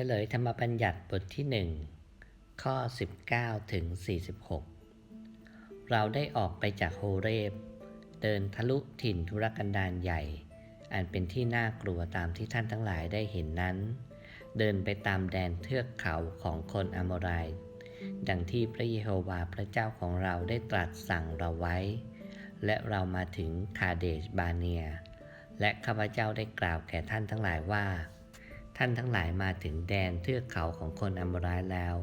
ฉลยธรรมบัญญัติบทที่หนึ่งข้อ 19 ถึง 46 เราได้ออกไปจากโฮเรบ เดินทะลุถิ่นธุรกันดารใหญ่ อันเป็นที่น่ากลัวตามที่ท่านทั้งหลายได้เห็นนั้น เดินไปตามแดนเทือกเขาของคนอโมรายดังที่พระเยโฮวาห์พระเจ้าของเราได้ตรัสสั่งเราไว้ และเรามาถึงคาเดชบาเนีย และข้าพเจ้าได้กล่าวแก่ท่านทั้งหลายว่า ท่านทั้งหลายมาถึงแดนเทือกเขาของคนอัมรายแล้ว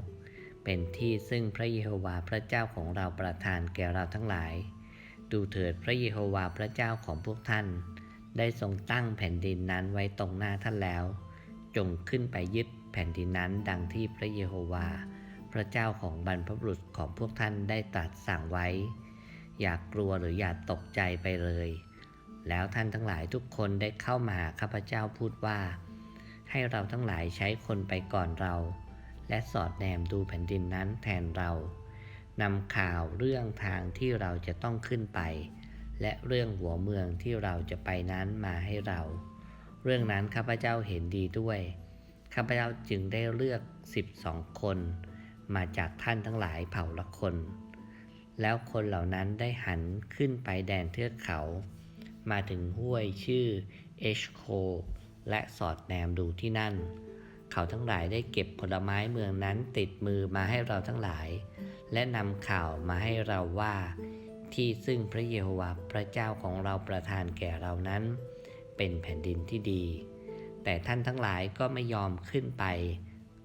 เป็นที่ซึ่งพระเยโฮวาห์พระเจ้าของเราประทานแก่เราทั้งหลาย ดูเถิดพระเยโฮวาห์พระเจ้าของพวกท่าน ได้ทรงตั้งแผ่นดินนั้นไว้ตรงหน้าท่านแล้ว จงขึ้นไปยึดแผ่นดินนั้นดังที่พระเยโฮวาห์พระเจ้าของบรรพบุรุษของพวกท่านได้ตรัสสั่งไว้ อย่ากกลัวหรืออย่าตกใจไปเลย แล้วท่านทั้งหลายทุกคนได้เข้ามาหาข้าพเจ้าพูดว่า ให้เราทั้งหลายใช้คนไปก่อนเรา และสอดแนมดูแผ่นดินนั้นแทนเรานำข่าวเรื่องทางที่เราจะต้องขึ้นไป และเรื่องหัวเมืองที่เราจะไปนั้นมาให้เรา เรื่องนั้นข้าพเจ้าเห็นดีด้วย ข้าพเจ้าจึงได้เลือกสิบสองคน มาจากท่านทั้งหลายเผ่าละคน แล้วคนเหล่านั้นได้หันขึ้นไปแดนเทือกเขา มาถึงห้วยชื่อเอชโค และสอดแนมดูที่นั่น เขาทั้งหลายได้เก็บผลไม้เมืองนั้นติดมือมาให้เราทั้งหลาย และนำข่าวมาให้เราว่า ที่ซึ่งพระเยโฮวาห์พระเจ้าของเราประทานแก่เรานั้น เป็นแผ่นดินที่ดี แต่ท่านทั้งหลายก็ไม่ยอมขึ้นไป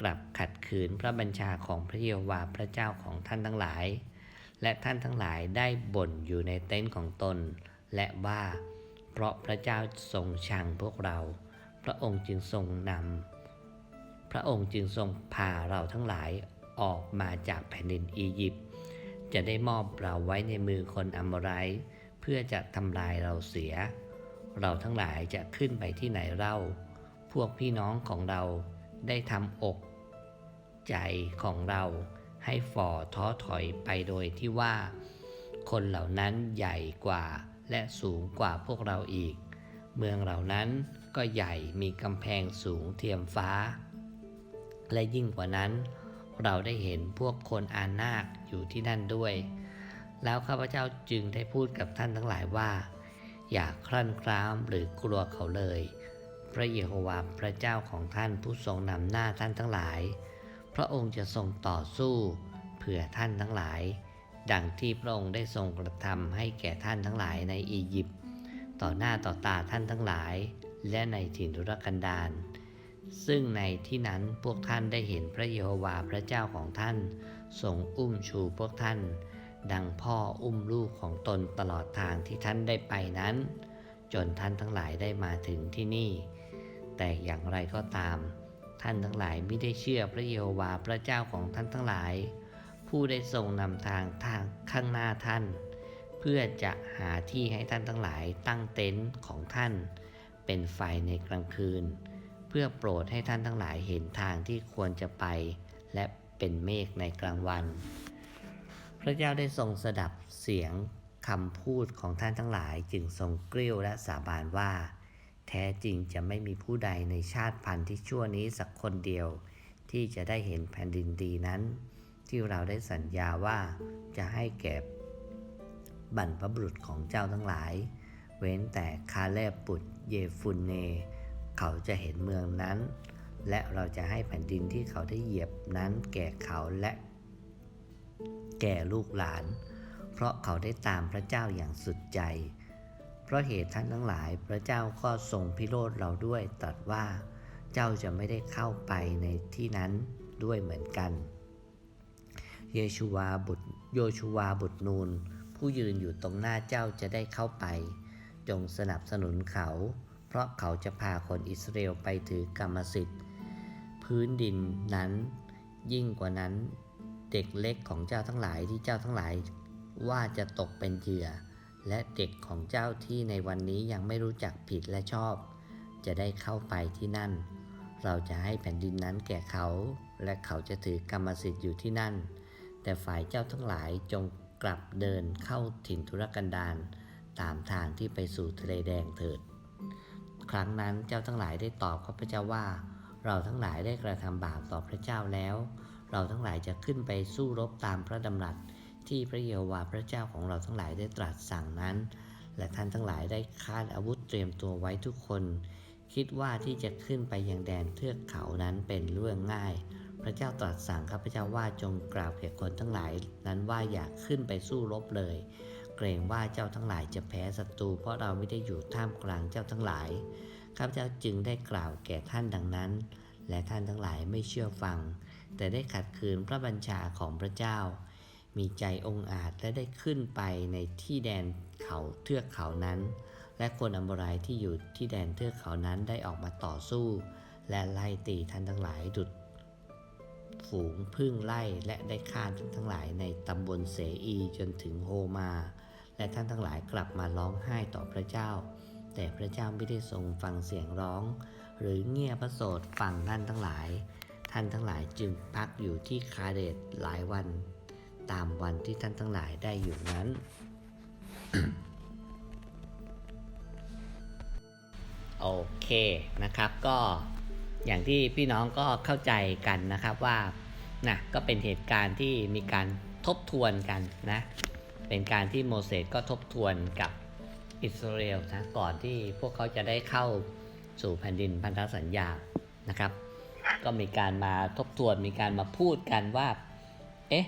กลับขัดขืนพระบัญชาของพระเยโฮวาห์พระเจ้าของท่านทั้งหลาย และท่านทั้งหลายได้บ่นอยู่ในเต็นท์ของตน และว่า เพราะพระเจ้าทรงชังพวกเรา ระองค์จึงทรงนำพระองค์จึงทรงพาเราทั้งหลายออกมาจากแผ่นดินอียิปต์จะได้มอบเราไว้ในมือคนอัมไรเพื่อจะทำลายเราเสีย เราทั้งหลายจะขึ้นไปที่ไหนเล่า พวกพี่น้องของเราได้ทำอก ใจของเราให้ฝ่อท้อถอยไปโดยที่ว่า คนเหล่านั้นใหญ่กว่าและสูงกว่าพวกเราอีก เมืองเหล่านั้น ก็ใหญ่มีกำแพงสูงเทียมฟ้า และยิ่งกว่านั้น เราได้เห็นพวกคนอานาคอยู่ที่นั่นด้วย แล้วข้าพเจ้าจึงได้พูดกับท่านทั้งหลายว่า อย่าคลั่นคล้ามหรือกลัวเขาเลย พระเยโฮวาห์พระเจ้าของท่านผู้ทรงนำหน้าท่านทั้งหลาย พระองค์จะทรงต่อสู้เผื่อท่านทั้งหลาย ดังที่พระองค์ได้ทรงกระทำให้แก่ท่านทั้งหลายในอียิปต์ต่อหน้าต่อตาท่านทั้งหลาย และในถิ่นทุรกันดารซึ่งในที่นั้นพวกท่านได้เห็นพระเยโฮวาห์พระเจ้าของท่านทรงอุ้มชูพวกท่าน ดังพ่ออุ้มลูกของตนตลอดทางที่ท่านได้ไปนั้น จนท่านทั้งหลายได้มาถึงที่นี่ แต่อย่างไรก็ตาม ท่านทั้งหลายไม่ได้เชื่อพระเยโฮวาห์พระเจ้าของท่านทั้งหลาย ผู้ได้ทรงนำทางทางข้างหน้าท่าน เพื่อจะหาที่ให้ท่านทั้งหลายตั้งเต็นท์ของท่าน เป็นไฟในกลางคืน เพื่อโปรดให้ท่านทั้งหลายเห็นทางที่ควรจะไป และเป็นเมฆในกลางวัน พระเจ้าได้ทรงสดับเสียงคำพูดของท่านทั้งหลายจึงทรงกริ้วและสาบานว่า แท้จริงจะไม่มีผู้ใดในชาติพันธุ์ที่ชั่วนี้สักคนเดียว ที่จะได้เห็นแผ่นดินดีนั้น ที่เราได้สัญญาว่าจะให้แก่บรรพบุรุษของเจ้าทั้งหลาย เว้นแต่คาเลบบุตเยฟุนเน เขาจะเห็นเมืองนั้น และเราจะให้แผ่นดินที่เขาได้เหยียบนั้นแก่เขาและแก่ลูกหลาน เพราะเขาได้ตามพระเจ้าอย่างสุดใจ เพราะเหตุท่านทั้งหลายพระเจ้าก็ทรงพิโรธเราด้วยตรัสว่า เจ้าจะไม่ได้เข้าไปในที่นั้นด้วยเหมือนกัน เยชูวาบุตรโยชูวาบุตรนูนผู้ยืนอยู่ตรงหน้าเจ้าจะได้เข้าไป จงสนับสนุนเขา เพราะเขาจะพาคนอิสราเอลไปถือกรรมสิทธิ์ พื้นดินนั้นยิ่งกว่านั้นเด็กเล็กของเจ้าทั้งหลายที่เจ้าทั้งหลายว่าจะตกเป็นเหยื่อ และเด็กของเจ้าที่ในวันนี้ยังไม่รู้จักผิดและชอบ จะได้เข้าไปที่นั่น เราจะให้แผ่นดินนั้นแก่เขา และเขาจะถือกรรมสิทธิ์อยู่ที่นั่น แต่ฝ่ายเจ้าทั้งหลายจงกลับเดินเข้าถิ่นธุรกันดาร ตามทางที่ไปสู่ทะเลแดงเถิด ครั้งนั้นเจ้าทั้งหลายได้ตอบข้าพเจ้าว่า เราทั้งหลายได้กระทำบาปต่อพระเจ้าแล้ว เราทั้งหลายจะขึ้นไปสู้รบตามพระดำรัสที่พระเยโฮวาพระเจ้าของเราทั้งหลายได้ตรัสสั่งนั้น และท่านทั้งหลายได้คาดอาวุธเตรียมตัวไว้ทุกคน คิดว่าที่จะขึ้นไปยังแดนเทือกเขานั้นเป็นเรื่องง่าย พระเจ้าตรัสสั่งข้าพเจ้าว่าจงกล่าวแก่คนทั้งหลาย นั้นว่าอย่าขึ้นไปสู้รบเลย เกรงว่าเจ้าทั้งหลายจะแพ้ศัตรูเพราะเราไม่ได้อยู่ท่ามกลางเจ้าทั้งหลายข้าพเจ้าจึงได้กล่าวแก่ท่านดังนั้น และท่านทั้งหลายไม่เชื่อฟัง แต่ได้ขัดขืนพระบัญชาของพระเจ้า มีใจองอาจและได้ขึ้นไปในที่แดนเขาเทือกเขานั้น และคนอัมบรายที่อยู่ที่แดนเทือกเขานั้นได้ออกมาต่อสู้ และไล่ตีท่านทั้งหลายดุดฝูงพึ่งไล่และได้ฆ่าท่านทั้งหลายในตำบลเสอีจนถึงโฮมา และท่านทั้งหลายกลับมาร้องไห้ต่อพระเจ้า แต่พระเจ้าไม่ได้ทรงฟังเสียงร้อง หรือเงี่ยพระโสดฟังท่านทั้งหลาย ท่านทั้งหลายจึงพักอยู่ที่คาเดตหลายวัน ตามวันที่ท่านทั้งหลายได้อยู่นั้น โอเคนะครับก็อย่างที่พี่น้องก็เข้าใจกันนะครับว่านะก็เป็นเหตุการณ์ที่มีการทบทวนกันนะ เป็นการที่โมเสสก็ทบทวนกับอิสราเอลนะก่อนที่พวกเขาจะได้เข้าสู่แผ่นดินพันธสัญญานะครับ ก็มีการมาทบทวนมีการมาพูดกันว่าเอ๊ะ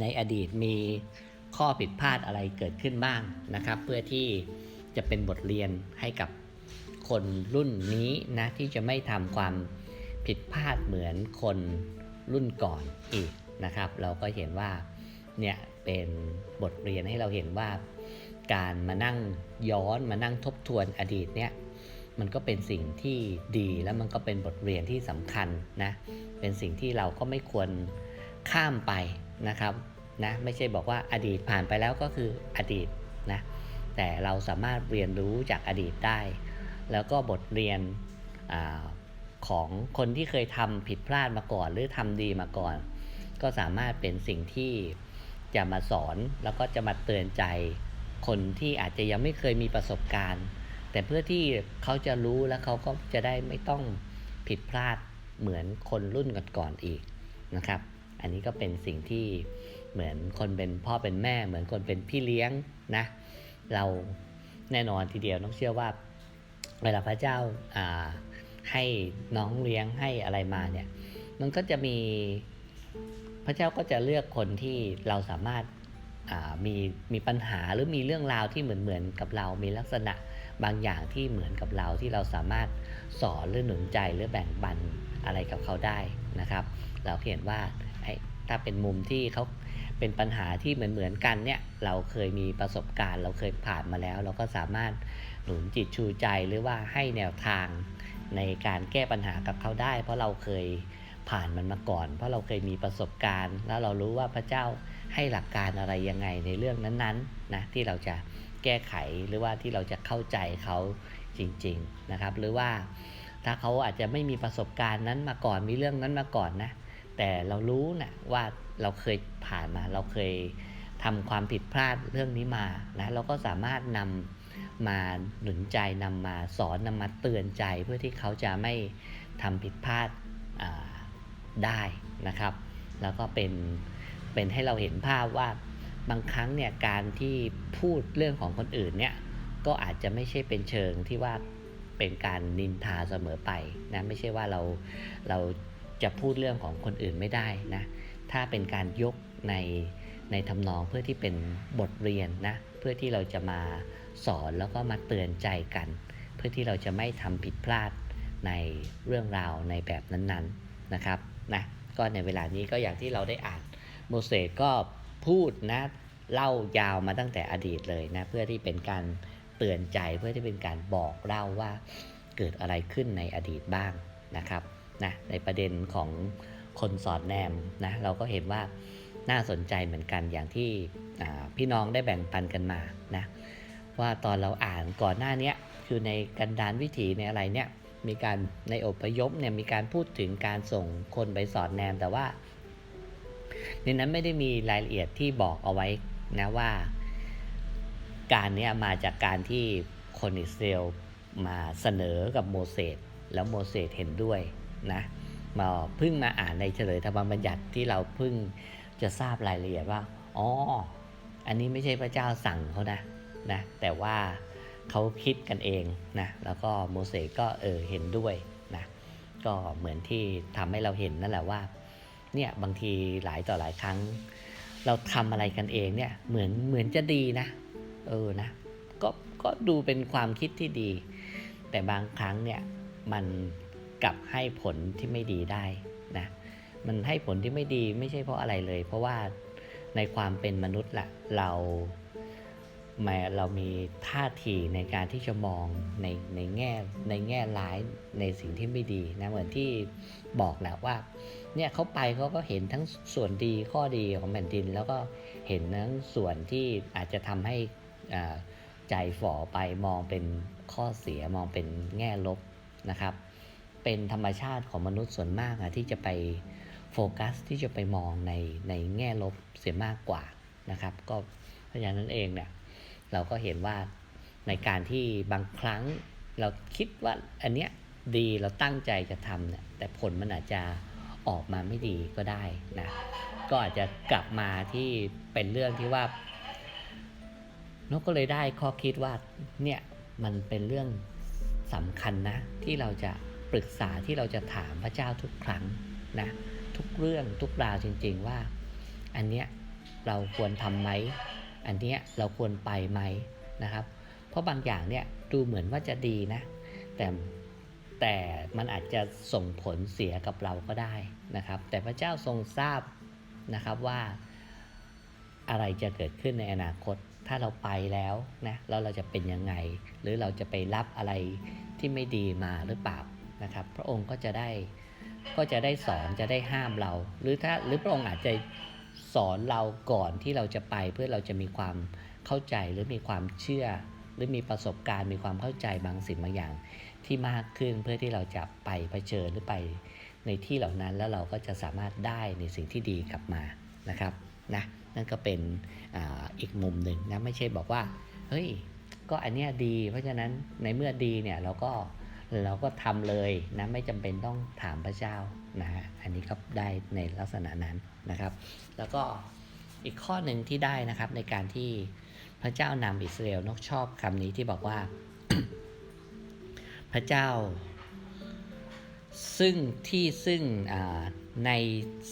ในอดีตมีข้อผิดพลาดอะไรเกิดขึ้นบ้างนะครับ เพื่อที่จะเป็นบทเรียนให้กับคนรุ่นนี้นะที่จะไม่ทำความผิดพลาดเหมือนคนรุ่นก่อนอีกนะครับ เราก็เห็นว่าเนี่ย เป็นบทเรียนให้เราเห็นว่า การมานั่งย้อนมานั่งทบทวนอดีตเนี่ยมันก็เป็นสิ่งที่ดีแล้วมันก็เป็นบทเรียนที่สำคัญนะเป็นสิ่งที่เราก็ไม่ควรข้ามไปนะครับนะไม่ใช่บอกว่าอดีตผ่านไปแล้วก็คืออดีตนะแต่เราสามารถเรียนรู้จากอดีตได้ แล้วก็บทเรียนอของคนที่เคยทำผิดพลาดมาก่อน หรือทำดีมาก่อน ก็สามารถเป็นสิ่งที่ จะมาสอนแล้วก็จะมาเตือนใจ คนที่อาจจะยังไม่เคยมีประสบการณ์ แต่เพื่อที่เขาจะรู้แล้วเขาก็จะได้ไม่ต้องผิดพลาดเหมือนคนรุ่นก่อนๆอีกนะครับ อันนี้ก็เป็นสิ่งที่เหมือนคนเป็นพ่อเป็นแม่ เหมือนคนเป็นพี่เลี้ยงนะ เราแน่นอนทีเดียวต้องเชื่อว่า เวลาพระเจ้าให้น้องเลี้ยงให้อะไรมาเนี่ย มันก็จะมี พระเจ้าก็จะเลือกคนที่เราสามารถมีมีปัญหาหรือมีเรื่องราวที่เหมือนเหมือนกับเรา มีลักษณะบางอย่างที่เหมือนกับเราที่เราสามารถสอนหรือหนุนใจหรือแบ่งปันอะไรกับเขาได้นะครับ เราเห็นว่าถ้าเป็นมุมที่เขาเป็นปัญหาที่เหมือนเหมือนกันเนี่ยเราเคยมีประสบการณ์ เราเคยผ่านมาแล้ว เราก็สามารถหนุนจิตชูใจหรือว่าให้แนวทางในการแก้ปัญหากับเขาได้ เพราะเราเคย ผ่านมันมาก่อน เพราะเราเคยมีประสบการณ์ แล้วเรารู้ว่าพระเจ้าให้หลักการอะไรยังไงในเรื่องนั้นๆนะที่เราจะแก้ไขหรือว่าที่เราจะเข้าใจเขาจริงๆนะครับ หรือว่าถ้าเขาอาจจะไม่มีประสบการณ์นั้นมาก่อนมีเรื่องนั้นมาก่อนนะแต่เรารู้นะว่าเราเคยผ่านมา เราเคยทำความผิดพลาดเรื่องนี้มานะเราก็สามารถนำมาหนุนใจนำมาสอนนำมาเตือนใจเพื่อที่เขาจะไม่ทำผิดพลาด ได้นะครับ แล้วก็เป็นเป็นให้เราเห็นภาพว่าบางครั้งเนี่ยการที่พูดเรื่องของคนอื่นเนี่ยก็อาจจะไม่ใช่เป็นเชิงที่ว่าเป็นการนินทาเสมอไปนะไม่ใช่ว่าเราเราจะพูดเรื่องของคนอื่นไม่ได้นะถ้าเป็นการยกในในทำนองเพื่อที่เป็นบทเรียนนะเพื่อที่เราจะมาสอนแล้วก็มาเตือนใจกัน เพื่อที่เราจะไม่ทำผิดพลาดในเรื่องราวในแบบนั้นๆนะครับ นะก็ในเวลานี้ก็อย่างที่เราได้อ่านโมเสสก็พูดนะเล่ายาวมาตั้งแต่อดีตเลยนะเพื่อที่เป็นการเตือนใจเพื่อที่เป็นการบอกเล่าว่าเกิดอะไรขึ้นในอดีตบ้างนะครับนะในประเด็นของคนสอดแนมนะเราก็เห็นว่าน่าสนใจเหมือนกันอย่างที่พี่น้องได้แบ่งปันกันมานะว่าตอนเราอ่านก่อนหน้านี้คือในกันดานวิถีในอะไรเนี่ย มีการในอพยพเนี่ยมีการพูดถึงการส่งคนไปสอดแนมแต่ว่า ในนั้นไม่ได้มีรายละเอียดที่บอกเอาไว้นะว่า การนี้มาจากการที่คนอิสราเอลมาเสนอกับโมเสสแล้วโมเสสเห็นด้วยนะมาเพิ่งมาอ่านในเฉลยธรรมบัญญัติที่เราเพิ่งจะทราบรายละเอียดว่าอ๋ออันนี้ไม่ใช่พระเจ้าสั่งเขานะนะแต่ว่า เขาคิดกันเองนะแล้วก็โมเสสก็เออเห็นด้วยนะก็เหมือนที่ทำให้เราเห็นนั่นแหละว่าเนี่ยบางทีหลายต่อหลายครั้ง เราทำอะไรกันเองเนี่ยเหมือนเหมือนจะดีนะเออนะก็ก็ดูเป็นความคิดที่ดี แต่บางครั้งเนี่ยมันกลับให้ผลที่ไม่ดีได้นะมันให้ผลที่ไม่ดีไม่ใช่เพราะอะไรเลย เพราะว่าในความเป็นมนุษย์ละเรา เรามีท่าทีในการที่จะมองในในแง่ในแง่ร้ายในสิ่งที่ไม่ดีนะเหมือนที่บอกแหละว่าเนี่ยเขาไปเขาก็เห็นทั้งส่วนดีข้อดีของแผ่นดิน แล้วก็เห็นทั้งส่วนที่อาจจะทำให้ใจฝ่อไปมองเป็นข้อเสียมองเป็นแง่ลบนะครับ เป็นธรรมชาติของมนุษย์ส่วนมากอะที่จะไปโฟกัสที่จะไปมองในในแง่ลบเสียมากกว่านะครับ ก็เพราะฉะนั้นเองเนี่ย เราก็เห็นว่าในการที่บางครั้งเราคิดว่าอันเนี้ยดีเราตั้งใจจะทำเนี่ยแต่ผลมันอาจจะออกมาไม่ดีก็ได้นะก็อาจจะกลับมาที่เป็นเรื่องที่ว่านกก็เลยได้ข้อคิดว่าเนี่ยมันเป็นเรื่องสำคัญนะ ที่เราจะปรึกษาที่เราจะถามพระเจ้าทุกครั้งนะทุกเรื่องทุกราวจริง ๆว่า อันเนี้ยเราควรทำไหม อันเนี้ยเราควรไปไหมนะครับ เพราะบางอย่างเนี่ยดูเหมือนว่าจะดีนะ แต่แต่มันอาจจะส่งผลเสียกับเราก็ได้นะครับ แต่พระเจ้าทรงทราบนะครับว่าอะไรจะเกิดขึ้นในอนาคต ถ้าเราไปแล้วนะแล้วเราจะเป็นยังไง หรือเราจะไปรับอะไรที่ไม่ดีมาหรือเปล่านะครับ พระองค์ก็จะได้ก็จะได้สอนจะได้ห้ามเรา หรือถ้าหรือพระองค์อาจจะ สอนเราก่อนที่เราจะไปเพื่อเราจะมีความเข้าใจหรือมีความเชื่อ หรือมีประสบการณ์มีความเข้าใจบางสิ่งบางอย่าง ที่มากขึ้นเพื่อที่เราจะไปเผชิญหรือไปในที่เหล่านั้นแล้วเราก็จะสามารถได้ในสิ่งที่ดีกลับมานะครับนะนั่นก็เป็นออีกมุมหนึ่งนะไม่ใช่บอกว่าเฮ้ยก็อันเนี้ยดี เพราะฉะนั้นในเมื่อดีเนี่ยเราก็ เราก็ทำเลยนะไม่จำเป็นต้องถามพระเจ้านะฮะอันนี้ก็ได้ในลักษณะนั้นนะครับ แล้วก็อีกข้อหนึ่งที่ได้นะครับในการที่พระเจ้านำอิสราเอลนกชอบคำนี้ที่บอกว่า พระเจ้า ซึ่งที่ซึ่งใน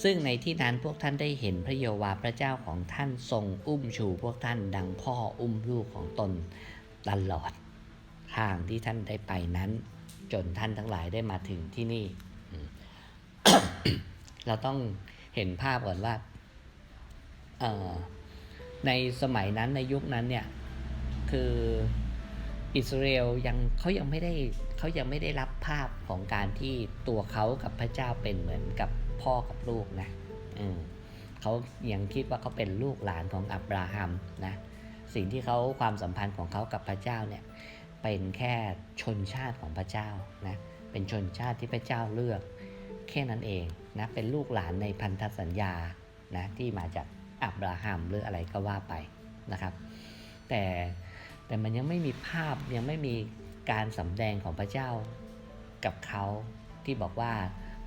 ซึ่งในที่นั้นพวกท่านได้เห็นพระเยโฮวาพระเจ้าของท่านทรงอุ้มชูพวกท่านดังพ่ออุ้มลูกของตนตลอดทางที่ท่านได้ไปนั้น จนท่านทั้งหลายได้มาถึงที่นี่ เราต้องเห็นภาพก่อนว่าในสมัยนั้นในยุคนั้นเนี่ย คืออิสราเอลยังเขายังไม่ได้เขายังไม่ได้รับภาพของการที่ตัวเขากับพระเจ้าเป็นเหมือนกับพ่อกับลูกนะเขายังคิดว่าเขาเป็นลูกหลานของอับราฮัมนะสิ่งที่เขาความสัมพันธ์ของเขากับพระเจ้าเนี่ย เป็นแค่ชนชาติของพระเจ้านะเป็นชนชาติที่พระเจ้าเลือก แค่นั้นเองนะเป็นลูกหลานในพันธสัญญานะที่มาจากอับราฮัมหรืออะไรก็ว่าไปนะครับ แต่แต่มันยังไม่มีภาพยังไม่มีการสำแดงของพระเจ้ากับเขาที่บอกว่า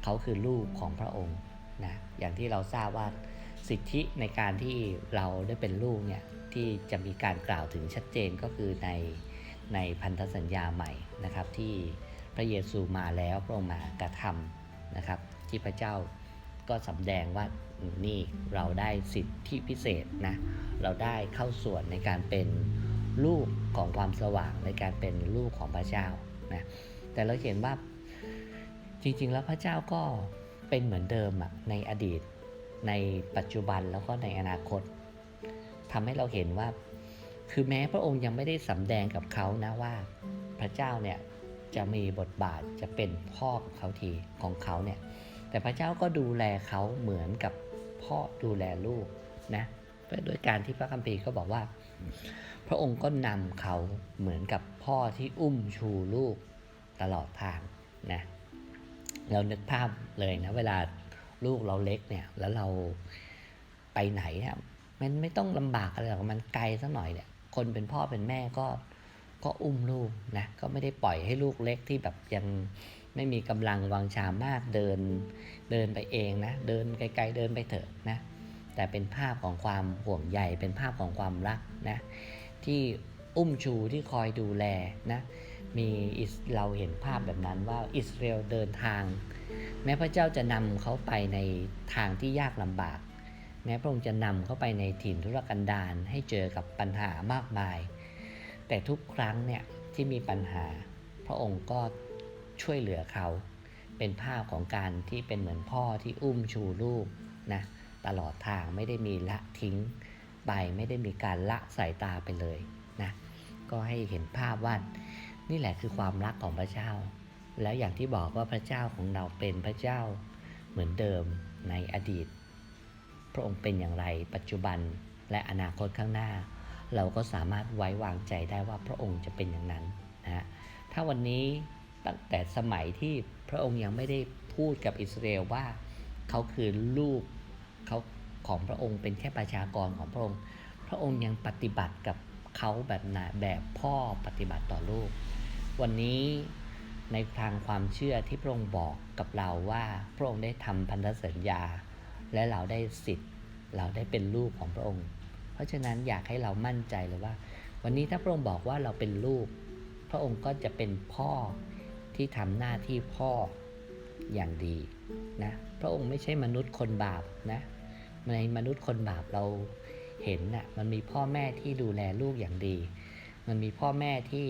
เขาคือลูกของพระองค์นะอย่างที่เราทราบว่าสิทธิในการที่เราได้เป็นลูกเนี่ยที่จะมีการกล่าวถึงชัดเจนก็คือใน ในพันธสัญญาใหม่นะครับ ที่พระเยซูมาแล้วพระองค์มากระทำนะครับ ที่พระเจ้าก็สำแดงว่านี่เราได้สิทธิพิเศษนะเราได้เข้าส่วนในการเป็นลูกของความสว่างในการเป็นลูกของพระเจ้านะแต่เราเห็นว่าจริงๆ แล้วพระเจ้าก็เป็นเหมือนเดิมอะในอดีต ในปัจจุบันแล้วก็ในอนาคตทำให้เราเห็นว่า คือแม้พระองค์ยังไม่ได้สำแดงกับเขานะว่า พระเจ้าเนี่ยจะมีบทบาทจะเป็นพ่อของเขาทีของเขาเนี่ยแต่พระเจ้าก็ดูแลเขาเหมือนกับพ่อดูแลลูกนะโดยการที่พระคัมภีร์ก็บอกว่า พระองค์ก็นำเขาเหมือนกับพ่อที่อุ้มชูลูกตลอดทางนะเรานึกภาพเลยนะเวลาลูกเราเล็กเนี่ยแล้วเราไปไหนเนี่ยมันไม่ต้องลำบากอะไรหรอกมันไกลสักหน่อยเนี่ย คนเป็นพ่อเป็นแม่ก็ก็อุ้มลูกนะก็ไม่ได้ปล่อยให้ลูกเล็กที่แบบยังไม่มีกำลังวังชามากเดินเดินไปเองนะ เดินไกล ๆ เดินไปเถอะนะแต่เป็นภาพของความห่วงใยเป็นภาพของความรักนะที่อุ้มชูที่คอยดูแลนะมีอิสเราเห็นภาพแบบนั้นว่าอิสราเอลเดินทาง แม้พระเจ้าจะนำเขาไปในทางที่ยากลำบาก แม้พระองค์จะนำเขาไปในถิ่นทุรกันดารให้เจอกับปัญหามากมาย แต่ทุกครั้งเนี่ยที่มีปัญหา พระองค์ก็ช่วยเหลือเขา เป็นภาพของการที่เป็นเหมือนพ่อที่อุ้มชูลูกนะตลอดทางไม่ได้มีละทิ้งไปไม่ได้มีการละสายตาไปเลยนะก็ให้เห็นภาพว่านี่แหละคือความรักของพระเจ้า แล้วอย่างที่บอกว่าพระเจ้าของเราเป็นพระเจ้าเหมือนเดิมในอดีต ระองค์เป็นอย่างไร ปัจจุบันและอนาคตข้างหน้า เราก็สามารถไว้วางใจได้ว่าพระองค์จะเป็นอย่างนั้นนะฮะถ้าวันนี้ตั้งแต่สมัยที่พระองค์ยังไม่ได้พูดกับอิสราเอลว่าเขาคือลูกเขาของพระองค์เป็นแค่ประชากรของพระองค์ พระองค์ยังปฏิบัติกับเขาแบบไหนแบบพ่อปฏิบัติต่อลูก วันนี้ในทางความเชื่อที่พระองค์บอกกับเราว่าพระองค์ได้ทำพันธสัญญา และเราได้สิทธิ์ เราได้เป็นลูกของพระองค์ เพราะฉะนั้นอยากให้เรามั่นใจเลยว่า วันนี้ถ้าพระองค์บอกว่าเราเป็นลูก พระองค์ก็จะเป็นพ่อที่ทำหน้าที่พ่ออย่างดีนะพระองค์ไม่ใช่มนุษย์คนบาปนะในมนุษย์คนบาปเราเห็นนะ่ะมันมีพ่อแม่ที่ดูแลลูกอย่างดี มันมีพ่อแม่ที่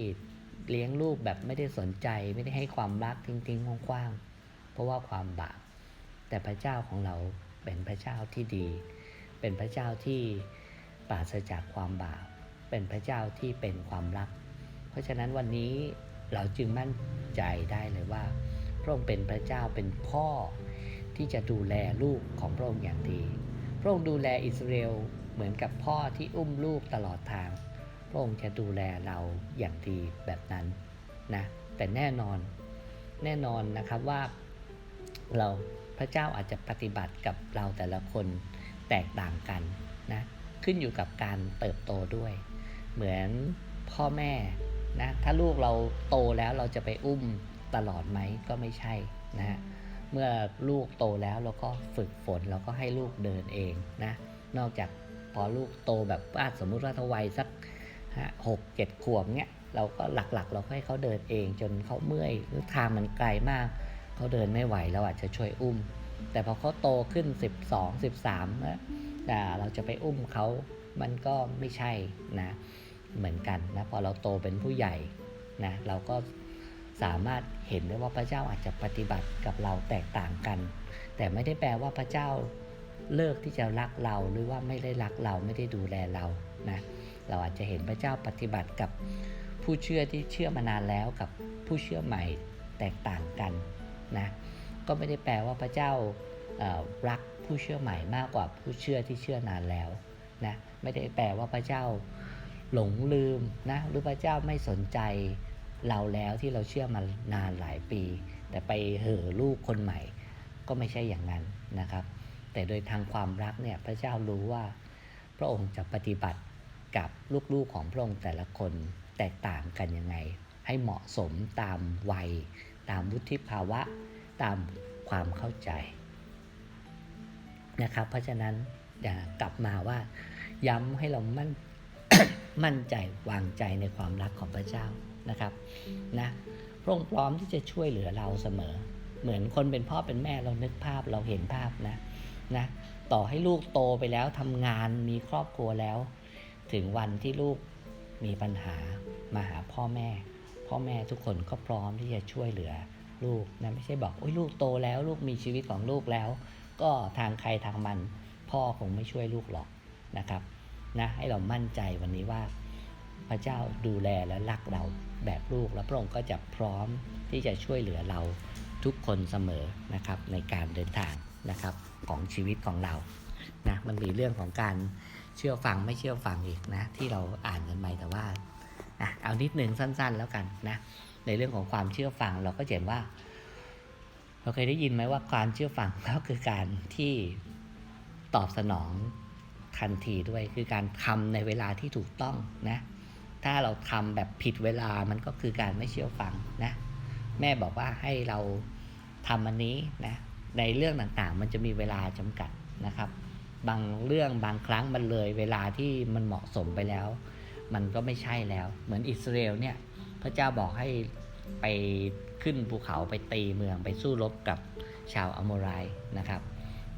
เลี้ยงลูกแบบไม่ได้สนใจ ไม่ได้ให้ความรักทิ้งๆกว้างๆเพราะว่าความบาปแต่พระเจ้าของเรา เป็นพระเจ้าที่ดี เป็นพระเจ้าที่ปราศจากความบาป เป็นพระเจ้าที่เป็นความรัก เพราะฉะนั้นวันนี้เราจึงมั่นใจได้เลยว่า พระองค์เป็นพระเจ้าเป็นพ่อที่จะดูแลลูกของพระองค์อย่างดี พระองค์ดูแลอิสราเอลเหมือนกับพ่อที่อุ้มลูกตลอดทาง พระองค์จะดูแลเราอย่างดีแบบนั้นนะ แต่แน่นอน แน่นอนนะครับว่าเรา พระเจ้าอาจจะปฏิบัติกับเราแต่ละคนแตกต่างกันนะขึ้นอยู่กับการเติบโตด้วย เหมือนพ่อแม่นะถ้าลูกเราโตแล้วเราจะไปอุ้มตลอดไหมก็ไม่ใช่นะฮะเมื่อลูกโตแล้วเราก็ฝึกฝนเราก็ให้ลูกเดินเองนะนอกจากพอลูกโตแบบว่าสมมุติว่าถ้าวัยสักหกเจ็ดขวบเนี้ยเราก็หลักๆ เราให้เขาเดินเองจนเขาเมื่อยหรือทางมันไกลมาก เขาเดินไม่ไหวเราอาจจะช่วยอุ้ม แต่พอเขาโตขึ้น 12 13นะแต่เราจะไปอุ้มเขามันก็ไม่ใช่นะเหมือนกันนะพอเราโตเป็นผู้ใหญ่นะเราก็สามารถเห็นได้ว่าพระเจ้าอาจจะปฏิบัติกับเราแตกต่างกัน แต่ไม่ได้แปลว่าพระเจ้าเลิกที่จะรักเราหรือว่าไม่ได้รักเราไม่ได้ดูแลเรานะเราอาจจะเห็นพระเจ้าปฏิบัติกับผู้เชื่อที่เชื่อมานานแล้วกับผู้เชื่อใหม่แตกต่างกัน นะก็ไม่ได้แปลว่าพระเจ้ารักผู้เชื่อใหม่มากกว่าผู้เชื่อที่เชื่อนานแล้วนะไม่ได้แปลว่าพระเจ้าหลงลืมนะหรือพระเจ้าไม่สนใจเราแล้วที่เราเชื่อมานานหลายปี แต่ไปเห่อลูกคนใหม่ ก็ไม่ใช่อย่างนั้นนะครับ แต่โดยทางความรักเนี่ยพระเจ้ารู้ว่า พระองค์จะปฏิบัติกับลูกๆของพระองค์แต่ละคนแตกต่างกันยังไง ให้เหมาะสมตามวัย ตามวุฒิภาวะตามความเข้าใจนะครับ เพราะฉะนั้นกลับมาว่าย้ำให้เรามั่นมั่นใจวางใจในความรักของพระเจ้านะครับนะพระองค์พร้อมที่จะช่วยเหลือเราเสมอ เหมือนคนเป็นพ่อเป็นแม่เรานึกภาพเราเห็นภาพนะนะต่อให้ลูกโตไปแล้วทำงานมีครอบครัวแล้ว ถึงวันที่ลูกมีปัญหามาหาพ่อแม่ พ่อแม่ทุกคนก็พร้อมที่จะช่วยเหลือลูกนะไม่ใช่บอกโอ้ยลูกโตแล้วลูกมีชีวิตของลูกแล้ว ก็ทางใครทางมัน พ่อคงไม่ช่วยลูกหรอกนะครับนะให้เรามั่นใจวันนี้ว่า พระเจ้าดูแลและรักเราแบบลูก และพระองค์ก็จะพร้อมที่จะช่วยเหลือเราทุกคนเสมอนะครับในการเดินทางนะครับของชีวิตของเรานะมันมีเรื่องของการเชื่อฟังไม่เชื่อฟังอีกนะที่เราอ่านกันไปแต่ว่า นะเอานิดหนึ่งสั้นๆแล้วกันนะในเรื่องของความเชื่อฟังเราก็เห็นว่า เราเคยได้ยินไหมว่าการเชื่อฟังก็คือการที่ตอบสนองทันทีด้วยคือการทำในเวลาที่ถูกต้องนะถ้าเราทำแบบผิดเวลามันก็คือการไม่เชื่อฟังนะแม่บอกว่าให้เราทำอันนี้นะในเรื่องต่างๆ มันจะมีเวลาจำกัดนะครับ บางเรื่องบางครั้งมันเลยเวลาที่มันเหมาะสมไปแล้ว มันก็ไม่ใช่แล้ว เหมือนอิสราเอลเนี่ยพระเจ้าบอกให้ไปขึ้นภูเขาไปตีเมืองไปสู้รบกับชาวอโมไรนะครับ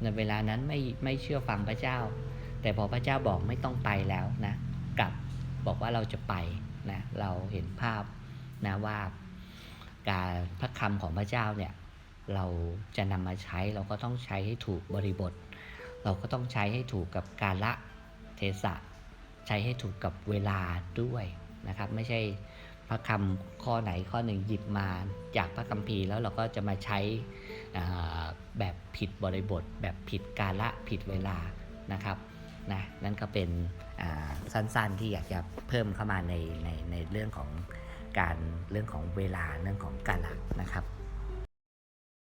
ในเวลานั้นไม่ไม่เชื่อฟังพระเจ้า แต่พอพระเจ้าบอกไม่ต้องไปแล้วนะกลับบอกว่าเราจะไปนะเราเห็นภาพนะว่าการพระคำของพระเจ้าเนี่ยเราจะนำมาใช้เราก็ต้องใช้ให้ถูกบริบท เราก็ต้องใช้ให้ถูกกับกาละเทศะ ช้ให้ถูกกับเวลาด้วยนะครับ ไม่ใช่พระคำข้อไหนข้อหนึ่งหยิบมาจากพระคัมภีร์แล้วเราก็จะมาใช้แบบผิดบริบท แบบผิดกาละผิดเวลานะครับนะนั่นก็เป็นสั้นๆที่อยากจะเพิ่มเข้ามาในในในเรื่องของการเรื่องของเวลาเรื่องของกาละนะครับ